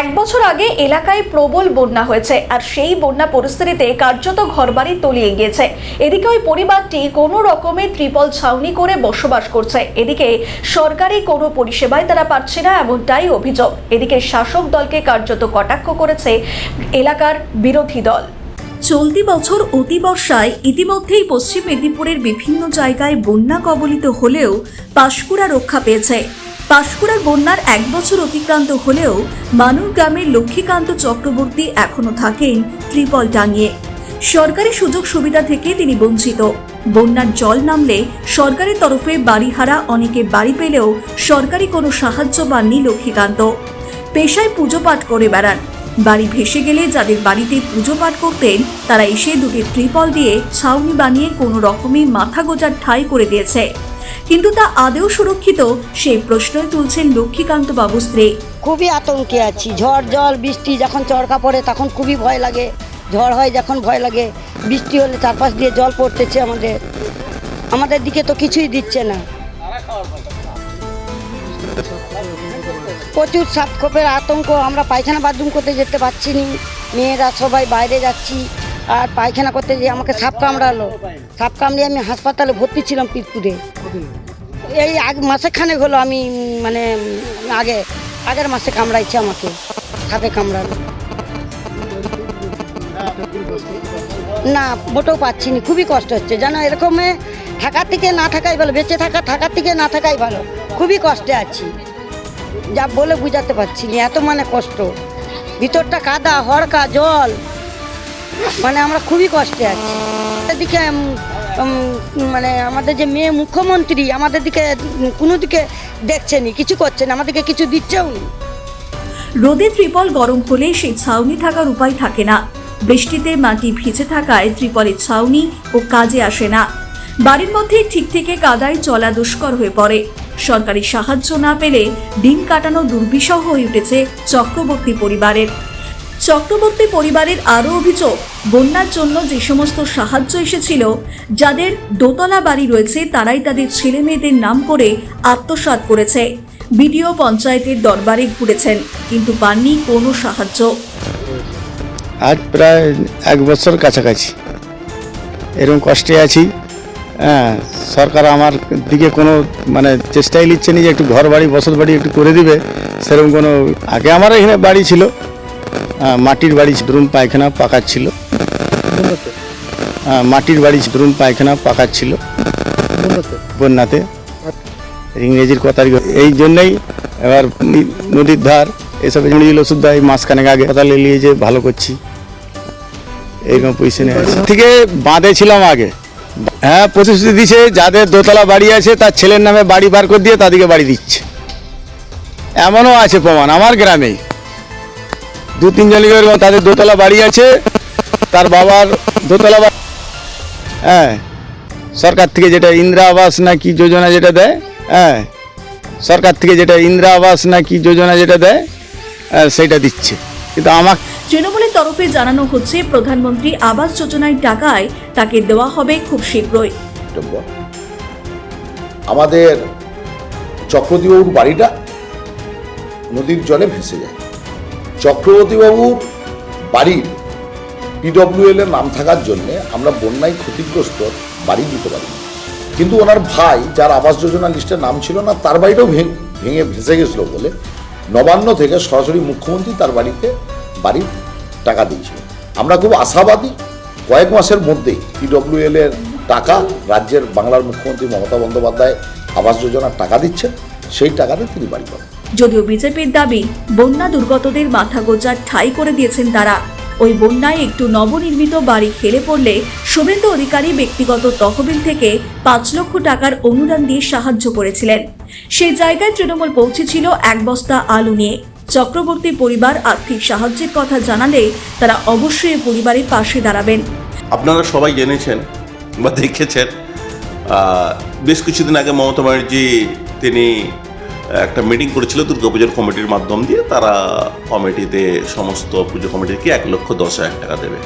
এক বছর আগে এলাকায় প্রবল বন্যা হয়েছে, আর সেই বন্যা পরিস্থিতিতে কার্যত ঘরবাড়ি তলিয়ে গিয়েছে। এদিকে ওই পরিবারটি কোনো রকমের ত্রিপল ছাউনি করে বসবাস করছে। এদিকে সরকারি কোনো পরিষেবায় তারা পাচ্ছে না এমনটাই অভিযোগ। এদিকে শাসক দলকে কার্যত কটাক্ষ করেছে এলাকার বিরোধী দল। চলতি বছর অতিবর্ষায় ইতিমধ্যেই পশ্চিম মেদিনীপুরের বিভিন্ন জায়গায় বন্যা কবলিত হলেও পাঁশকুড়া রক্ষা পেয়েছে। পাঁশকুড়ার বন্যার এক বছর অতিক্রান্ত হলেও মানুর গ্রামের লক্ষ্মীকান্ত চক্রবর্তী এখনও থাকেন ত্রিপল টাঙিয়ে। সরকারি সুযোগ সুবিধা থেকে তিনি বঞ্চিত। বন্যার জল নামলে সরকারের তরফে বাড়িহারা, অনেকে বাড়ি পেলেও সরকারি কোনো সাহায্য পাননি লক্ষ্মীকান্ত। পেশায় পুজো পাঠ করে বেড়ান। বাড়ি ভেসে গেলে যাদের বাড়িতে পুজো পাঠ করতেন, তারা এসে দুটি ত্রিপল দিয়ে ছাউনি বানিয়ে কোনো রকমে মাথা গোজার ঠাঁই করে দিয়েছে। কিন্তু তা আদেও সুরক্ষিত, সেই প্রশ্নই তুলছেন লক্ষ্মীকান্ত বাবু স্ত্রী। খুবই আতঙ্কে আছি। ঝড়, জল, বৃষ্টি যখন চড়কা পড়ে তখন খুবই ভয় লাগে। ঝড় হয় যখন ভয় লাগে। বৃষ্টি হলে চারপাশ দিয়ে জল পড়তেছে আমাদের। আমাদের দিকে তো কিছুই দিচ্ছে না। প্রচুর সাপ খোপের আতঙ্ক। আমরা পায়খানা, বাথরুম করতে যেতে পারছি না। মেয়েরা সবাই বাইরে যাচ্ছি। আর পায়খানা করতে গিয়ে আমাকে সাপ কামড়ালো। সাপ কামড়িয়ে আমি হাসপাতালে ভর্তি ছিলাম পিরপুরে। এই আগ মাসেখানেক হলো আমি মানে আগে, আগের মাসে কামড়াইছে আমাকে, সাপে কামড়ালো। না, মোটেও পাচ্ছি না খুবই কষ্ট হচ্ছে। জানো এরকমে থাকার থেকে না থাকাই ভালো, বেঁচে থাকা থাকার থেকে না থাকাই ভালো, খুবই কষ্টে আছি। যা বলে বুঝাতে পারছি না, এত মানে কষ্ট। ভিতরটা কাদা হড়কা জল। মানে আমরা খুবই কষ্টে আছি। উম, মানে আমাদের যে মেয়ে মুখ্যমন্ত্রী আমাদের দিকে কোনো দিকে দেখছে নি কিছু করছে না আমাদেরকে কিছু দিচ্ছেও নি। রোদে ত্রিপল গরম হলে সেই ছাউনি থাকার উপায় থাকে না। বৃষ্টিতে মাটি ভিজে থাকায় ত্রিপলের ছাউনি ও কাজে আসে না। বাড়ির মধ্যে ঠিক থেকে কাদায় চলা দুষ্কর হয়ে পড়ে। সরকারি সাহায্য না পেলে দিন কাটানো দুর্বিষহ হয়ে উঠেছে চক্রবর্তী পরিবারের। চক্রবর্তী পরিবারের আরও অভিযোগ, বন্যার জন্য যে সমস্ত সাহায্য এসেছিল, যাদের দোতলা বাড়ি রয়েছে তারাই তাদের ছেলে মেয়েদের নাম করে আত্মসাৎ করেছে। বিডিও পঞ্চায়েতের দরবারে ঘুরেছেন, কিন্তু পাননি কোনো সাহায্য। আজ প্রায় এক বছর কাছাকাছি। এরকম কষ্টে আছি। হ্যাঁ সরকার আমার দিকে কোনো মানে চেষ্টাই নিচ্ছে না যে একটু ঘর বাড়ি বসত বাড়ি একটু করে দিবে। সেরকম কোনো, আগে আমার এখানে বাড়ি ছিল। মাটির বাড়ি রুম পায়খানা পাকার ছিল। হ্যাঁ, মাটির বাড়ি রুম পায়খানা পাকার ছিল। বন্যাতে? ইংরেজির কথা এই জন্যই এবার নদীর ধার এসব জড়িয়ে ওষুধ দেয় মাসখানেক আগে কথা নিয়ে যে ভালো করছি। এরকম পজিশনে আছে। থেকে বাঁধে ছিলাম আগে। হ্যাঁ প্রতিশ্রুতি দিছে যাদের দোতলা বাড়ি আছে তার ছেলের নামে বাড়ি বার করে দিয়ে তাদেরকে বাড়ি দিচ্ছে। এমনও আছে প্রমাণ আমার গ্রামেই। দু তিনজন তাদের দোতলা বাড়ি আছে। তার বাবার দোতলা বাড়ি হ্যাঁ। সরকার থেকে যেটা ইন্দিরা আবাস না কি যোজনা যেটা দেয় হ্যাঁ। সরকার থেকে যেটা ইন্দিরা আবাস না কি যোজনা যেটা দেয় হ্যাঁ, সেটা দিচ্ছে। কিন্তু আমার তৃণমূলের তরফে জানানো হচ্ছে প্রধানমন্ত্রী আবাস যোজনায় টাকায় তাকে দেওয়া হবে খুব শীঘ্রই। আমাদের চক্রবর্তীবাবুর বাড়িটা নদীর জলে ভেসে যায়। চক্রবর্তীবাবুর বাড়ির পিডব্লিউএল এর নাম থাকার জন্য আমরা বন্যায় ক্ষতিগ্রস্ত বাড়ি দিতে পারি। কিন্তু ওনার ভাই, যার আবাস যোজনা লিস্টে নাম ছিল না, তার বাড়িটাও ভেঙে ভেসে গেছিল বলে নবান্ন থেকে সরাসরি মুখ্যমন্ত্রী তার বাড়িতে বাড়ির টাকা দিয়েছিল। আমরা খুব আশাবাদী, কয়েক মাসের মধ্যেই পিডব্লিউএল এর টাকা রাজ্যের বাংলার মুখ্যমন্ত্রী মমতা বন্দ্যোপাধ্যায় আবাস যোজনার টাকা দিচ্ছেন, সেই টাকাতে তিনি বাড়ি পাবেন। যদিও বিজেপির দাবি, বন্যা দুর্গতদের মাথা গোজার ঠাই করে দিয়েছেন তারা। ওই বন্যায় একটু নবনির্মিত বাড়ি খেলে পড়লে শুভেন্দু অধিকারী ব্যক্তিগত তহবিল থেকে পাঁচ লক্ষ টাকার অনুদান দিয়ে সাহায্য করেছিলেন। সেই জায়গায় তৃণমূল পৌঁছেছিল এক বস্তা আলু নিয়ে। চক্রবর্তী পরিবার আর্থিক সাহায্যের কথা জানালে তারা অবশ্যই পরিবারের পাশে দাঁড়াবেন। আপনারা সবাই জেনেছেন বা দেখেছেন বেশ কিছুদিন আগে মমতা ব্যানার্জি তিনি একটা মিটিং করেছিল দুর্গাপুজোর কমিটির মাধ্যম দিয়ে, তারা কমিটিতে সমস্ত পুজো কমিটিকে এক লক্ষ দশ হাজার টাকা দেবে।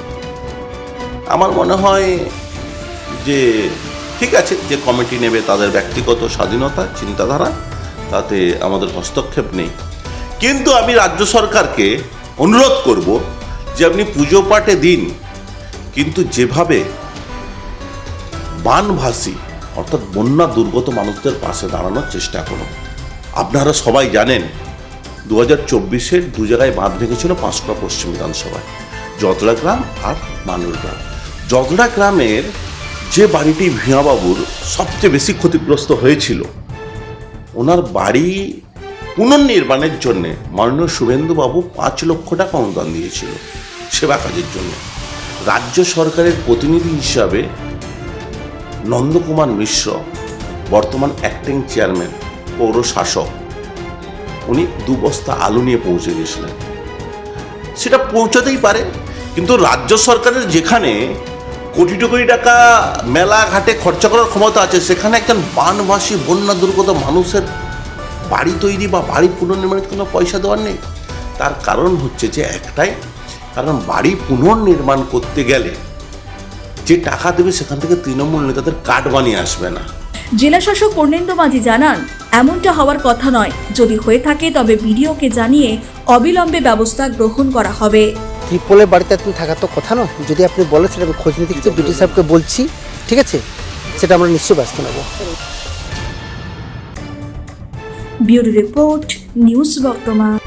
আমার মনে হয় যে ঠিক আছে, যে কমিটি নেবে তাদের ব্যক্তিগত স্বাধীনতা, চিন্তাধারা, তাতে আমাদের হস্তক্ষেপ নেই। কিন্তু আমি রাজ্য সরকারকে অনুরোধ করব যে আপনি পুজো পাঠে দিন, কিন্তু যেভাবে বানভাসী, অর্থাৎ বন্যা দুর্গত মানুষদের পাশে দাঁড়ানোর চেষ্টা করুন। আপনারা সবাই জানেন দু হাজার চব্বিশের দু জায়গায় বাঁধ ভেঙেছিল পাঁচটা পশ্চিম বিধানসভায় যতড়া গ্রাম আর মানুর গ্রাম। যতড়া গ্রামের যে বাড়িটি ভিয়াবাবুর সবচেয়ে বেশি ক্ষতিগ্রস্ত হয়েছিল, ওনার বাড়ি পুনর্নির্মাণের জন্য মাননীয় শুভেন্দুবাবু পাঁচ লক্ষ টাকা অনুদান দিয়েছিল সেবা কাজের জন্য। রাজ্য সরকারের প্রতিনিধি হিসাবে নন্দকুমার মিশ্র, বর্তমান অ্যাক্টিং চেয়ারম্যান পৌর শাসক উনি দু বস্তা আলু নিয়ে পৌঁছে গেছিলেন সেটা পৌঁছাতেই পারে, কিন্তু রাজ্য সরকারের যেখানে কোটি কোটি টাকা মেলা ঘাটে খরচা করার ক্ষমতা আছে, সেখানে একজন বানবাসী বন্যা দুর্গত মানুষের বাড়ি তৈরি বা বাড়ি পুনর্নির্মাণের কোনো পয়সা দেওয়ার নেই। তার কারণ হচ্ছে যে একটাই, কারণ বাড়ি পুনর্নির্মাণ করতে গেলে যে টাকা দেবে সেখান থেকে তৃণমূল নেতাদের কার্ড বানিয়ে আসবে না। জেলাশাসক পূর্ণেন্দু মাঝি জানান এমনটা হওয়ার কথা নয়। যদি হয়ে থাকে তবে বিডিওকে জানিয়ে অবিলম্বে ব্যবস্থা গ্রহণ করা হবে। ত্রিপলের বাড়িতে তুমি থাকার তো কথা নয়। যদি আপনি বলেন সেটা আমি খোঁজ নিতে কিছু বিটি সাহেবকে বলছি ঠিক আছে? সেটা আমরা নিশ্চয়ই ব্যস্ত নেব। ব্যুরো রিপোর্ট নিউজ বর্তমান।